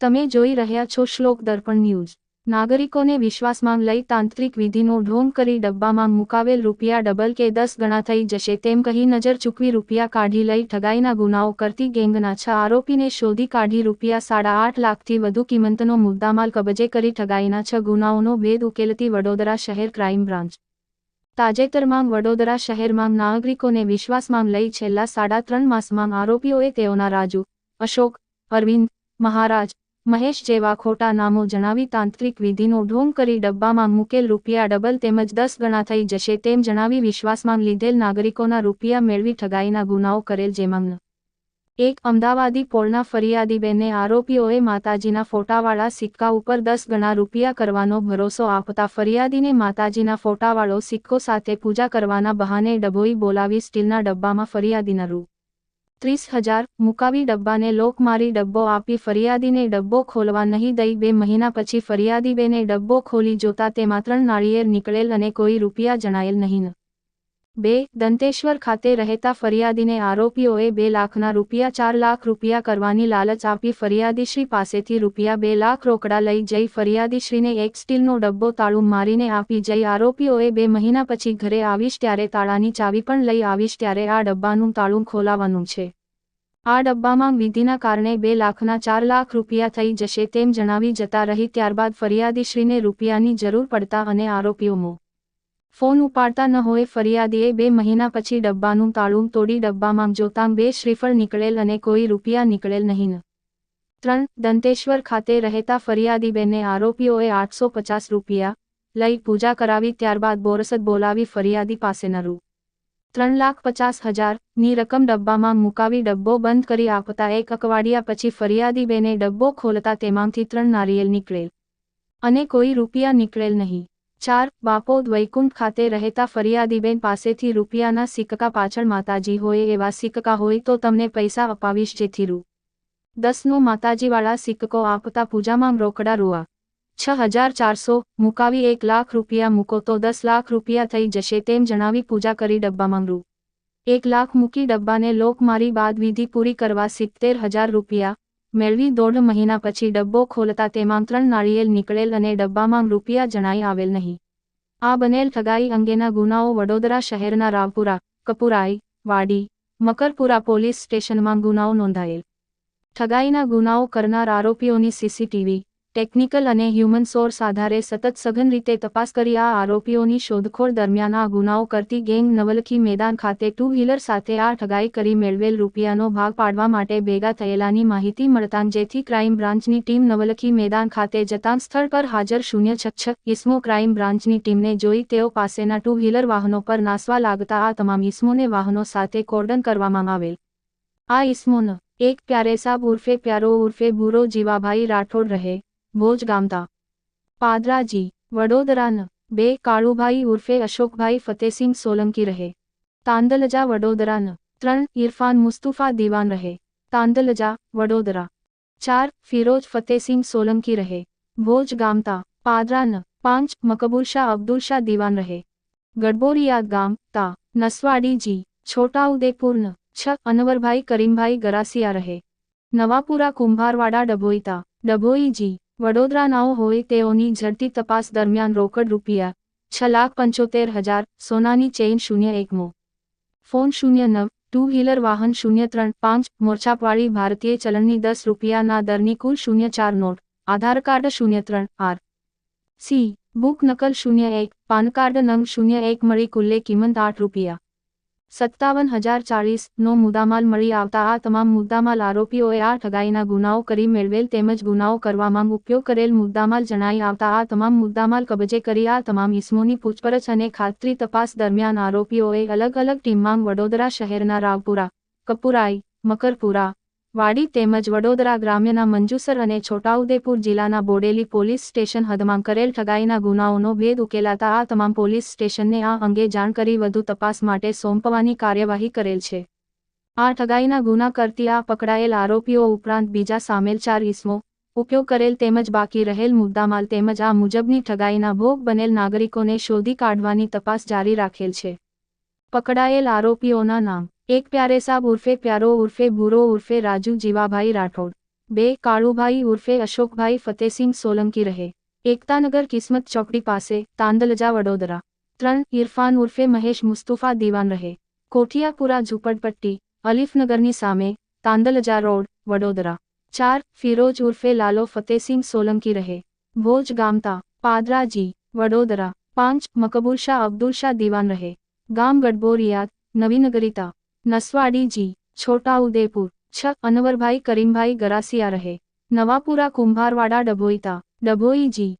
તમે જોઈ રહ્યા છો શ્લોક દર્પણ ન્યૂઝ. નાગરિકોને વિશ્વાસમાં લઈ તાંત્રિક વિધિનો ઢોંગ કરી ડબ્બામાં મુકાવેલ રૂપિયા ડબલ કે દસ ગણા થઈ જશે તેમ કહી નજર ચૂકવી રૂપિયા કાઢી લઈ ઠગાઈના ગુનાઓ કરતી ગેંગના છ આરોપીને શોધી કાઢી રૂપિયા સાડા આઠ લાખથી વધુ કિંમતનો મુદ્દામાલ કબજે કરી ઠગાઈના છ ગુનાઓનો ભેદ ઉકેલતી વડોદરા શહેર ક્રાઇમ બ્રાન્ચ. તાજેતરમાં વડોદરા શહેરમાં નાગરિકોને વિશ્વાસમાં લઈ છેલ્લા સાડા ત્રણ માસમાં આરોપીઓએ તેઓના રાજુ, અશોક, અરવિંદ, મહારાજ મહેશ જેવા ખોટા નામો જણાવી તાંત્રિક વિધિનો ઢોંગ કરી ડબ્બામાં મૂકેલ રૂપિયા ડબલ તેમજ દસ ગણા થઈ જશે તેમ જણાવી વિશ્વાસમાં લીધેલ નાગરિકોના રૂપિયા મેળવી ઠગાઈના ગુનાઓ કરેલ જેમાં એક અમદાવાદી પોળના ફરિયાદીબેને આરોપીઓએ માતાજીના ફોટાવાળા સિક્કા ઉપર દસ ગણા રૂપિયા કરવાનો ભરોસો આપતા ફરિયાદીને માતાજીના ફોટાવાળો સિક્કો સાથે પૂજા કરવાના બહાને ડભોઈ બોલાવી સ્ટીલના ડબ્બામાં ફરિયાદીના રૂ ત્રીસ હજાર મુકાવી ડબ્બાને લોક મારી ડબ્બો આપી ફરિયાદીને ડબ્બો ખોલવા નહીં દઈ બે મહિના પછી ફરિયાદીબેને ડબ્બો ખોલી જોતા તેમાં ત્રણ નાળિયેર નીકળેલ અને કોઈ રૂપિયા જણાયેલ નહીં. બે, દંતેશ્વર ખાતે રહેતા ફરિયાદીને આરોપીઓએ બે લાખના રૂપિયા, ચાર લાખ રૂપિયા કરવાની લાલચ આપી ફરિયાદીશ્રી પાસેથી રૂપિયા બે લાખ રોકડા લઈ જઈ ફરિયાદીશ્રીને એક સ્ટીલનો ડબ્બો તાળું મારીને આપી જઈ આરોપીઓએ બે મહિના પછી ઘરે આવીશ ત્યારે તાળાની ચાવી પણ લઈ આવીશ ત્યારે આ ડબ્બાનું તાળું ખોલાવાનું છે. આ ડબ્બામાં વિધિના કારણે બે લાખના ચાર લાખ રૂપિયા થઈ જશે તેમ જણાવી જતા રહી ત્યારબાદ ફરિયાદીશ્રીને રૂપિયાની જરૂર પડતા અને આરોપીઓમો ફોન ઉપાડતા ન હોય ફરિયાદીએ બે મહિના પછી ડબ્બાનું તાળું તોડી ડબ્બામાં જોતાં બે શ્રીફળ નીકળેલ અને કોઈ રૂપિયા નીકળેલ નહીં. ત્રણ, દંતેશ્વર ખાતે રહેતા ફરિયાદીબેને આરોપીઓએ આઠસો પચાસ રૂપિયા લઈ પૂજા કરાવી ત્યારબાદ બોરસદ બોલાવી ફરિયાદી પાસેના રૂ. ત્રણ લાખ પચાસ હજારની રકમ ડબ્બામાં મુકાવી ડબ્બો બંધ કરી આપતા એક અકવાડિયા પછી ફરિયાદી બેને ડબ્બો ખોલતા તેમાંથી ત્રણ નારિયેલ નીકળેલ. અને કોઈ રૂપિયા નીકળેલ નહીં. ચાર બાપોદ વૈકુંઠ ખાતે રહેતા ફરિયાદીબેન પાસેથી રૂપિયાના સિક્કા પાછળ માતાજી હોય એવા સિક્કા હોય તો તમને પૈસા અપાવીશ જેથી રૂ. દસનો માતાજીવાળા સિક્કો આપતા પૂજામાં રોકડા રૂઆ. છ હજાર ચારસો, મુકાવી એક લાખ રૂપિયા મૂકો તો દસ લાખ રૂપિયા થઈ જશે તેમ જણાવી પૂજા કરી ડબ્બામાં રૂ એક લાખ મૂકી ડબ્બાને લોક મારી બાદ વિધિ પૂરી કરવા સિત્તેર હજાર રૂપિયા મેળવી દોઢ મહિના પછી ડબ્બો ખોલતા તેમાં ત્રણ નાળિયેલ નીકળેલ અને ડબ્બામાં રૂપિયા જણાઈ આવેલ નહીં. આ બનેલ ઠગાઈ અંગેના ગુનાઓ વડોદરા શહેરના રાવપુરા, કપુરાઈ, વાડી, મકરપુરા પોલીસ સ્ટેશનમાં ગુનાઓ નોંધાયેલ. ઠગાઈના ગુનાઓ કરનાર આરોપીઓની સીસીટીવી ટેકનિકલ અને હ્યુમન સોર્સ આધારે સતત સઘન રીતે તપાસ કરી આ આરોપીઓની શોધખોળ દરમિયાન આ ગુનાઓ કરતી ગેંગ નવલખી મેદાન ખાતે ટુ વ્હીલર સાથે આ ઠગાઈ કરી મેળવેલ રૂપિયાનો ભાગ પાડવા માટે ભેગા થયેલાની માહિતી મળતાં જેથી ક્રાઇમ બ્રાન્ચની ટીમ નવલખી મેદાન ખાતે જતાં સ્થળ પર હાજર શૂન્ય છક્ષ ઇસમો ક્રાઇમ બ્રાન્ચની ટીમને જોઈ તેઓ પાસેના ટુ વ્હીલર વાહનો પર નાસવા લાગતા આ તમામ ઇસમોને વાહનો સાથે કોર્ડન કરવામાં આવેલ. આ ઇસમોનો એક પ્યારેસાબ ઉર્ફે પ્યારો ઉર્ફે ભૂરો જીવાભાઈ રાઠોડ રહે. ભોજ ગામતા પાદરાજી વડોદરાન બે કાળુભાઈ ઉર્ફે અશોકભાઈ ફતેસિંહ સોલંકી રહે તાંદલજા વડોદરાન ત્રણ ઇરફાન મુસ્તુફા દીવાન રહે તાંદલજા વડોદરા ચાર ફિરોજ ફતેસિંહ સોલંકી રહે ભોજ ગામતા પાદરાન પાંચ મકબૂલ અબ્દુલ શાહ દીવાન રહે ગડબોરિયાદ ગામ તા નસવાડી જી છોટાઉદેપુરન છ અનવરભાઈ કરીમભાઈ ગરાસિયા રહે નવાપુરા કુંભારવાડા ડભોઈતા ડભોઈ જી વડોદરાનાઓ હોય તેઓની ઝડપી તપાસ દરમિયાન રોકડ રૂપિયા છ લાખ પંચોતેર હજાર, સોનાની ચેઇન શૂન્ય એકમો ફોન શૂન્ય નવ, ટુ વ્હીલર વાહન શૂન્ય ત્રણ, પાંચ મોરછાપવાળી ભારતીય ચલણની દસ રૂપિયાના દરની કુલ શૂન્ય ચાર નોટ, આધાર કાર્ડ શૂન્ય ત્રણ, આર. સી. બુક નકલ શૂન્ય એક, પાન કાર્ડ નંગ શૂન્ય એક મળી કુલ્લે કિંમત આઠ રૂપિયા. સત્તાવન હજાર ચાળીસનો મુદ્દામાલ મળી આવતા આ તમામ મુદ્દામાલ આરોપીઓએ આ ઠગાઈના ગુનાઓ કરી મેળવેલ તેમજ ગુનાઓ કરવામાં ઉપયોગ કરેલ મુદ્દામાલ જણાઈ આવતા આ તમામ મુદ્દામાલ કબજે કરી આ તમામ ઇસમોની પૂછપરછ અને ખાતરી તપાસ દરમિયાન આરોપીઓએ અલગ અલગ ટીમમાં વડોદરા શહેરના રાવપુરા, કપુરાઈ, મકરપુરા વાડી તેમજ વડોદરા ગ્રામ્યના મંજુસર અને છોટાઉદેપુર જિલ્લાના બોડેલી પોલીસ સ્ટેશન હદમાં કરેલ ઠગાઈના ગુનાઓનો ભેદ ઉકેલાતા આ તમામ પોલીસ સ્ટેશનને આ અંગે જાણ કરી વધુ તપાસ માટે સોંપવાની કાર્યવાહી કરેલ છે. આ ઠગાઈના ગુના કરતી આ પકડાયેલ આરોપીઓ ઉપરાંત બીજા સામેલ ચાર ઇસમો, ઉપયોગ કરેલ તેમજ બાકી રહેલ મુદ્દામાલ તેમજ આ મુજબની ઠગાઈના ભોગ બનેલ નાગરિકોને શોધી કાઢવાની તપાસ જારી રાખેલ છે. પકડાયેલ આરોપીઓના નામ એક પ્યારે સાબ ઉર્ફે પ્યારો ઉર્ફે ભૂરો ઉર્ફે રાજુ જીવાભાઈ રાઠોડ બે કાળુભાઈ ઉર્ફે અશોકભાઈ ફતેસિંહ સોલંકી રહે એકતાનગર કિસ્મત ચોકડી પાસે તાંદલજા વડોદરા ત્રણ ઇરફાન ઉર્ફે મહેશ મુસ્તુફા દીવાન રહે કોઠિયાપુરા ઝૂંપડપટ્ટી અલીફનગરની સામે તાંદલજા રોડ વડોદરા ચાર ફિરોજ ઉર્ફે લાલો ફતેસિંહ સોલંકી રહે ભોજ ગામતા પાદરાજી વડોદરા પાંચ મકબૂલ શાહ અબ્દુલ શાહ દીવાન રહે ગામ ગડબોરિયાદ નવીનગરીતા નસવાડી જી છોટાઉદેપુર છ અનવરભાઈ કરીમભાઈ ગરાસિયા રહે. નવાપુરા કુંભારવાડા ડભોઈતા ડભોઈ જી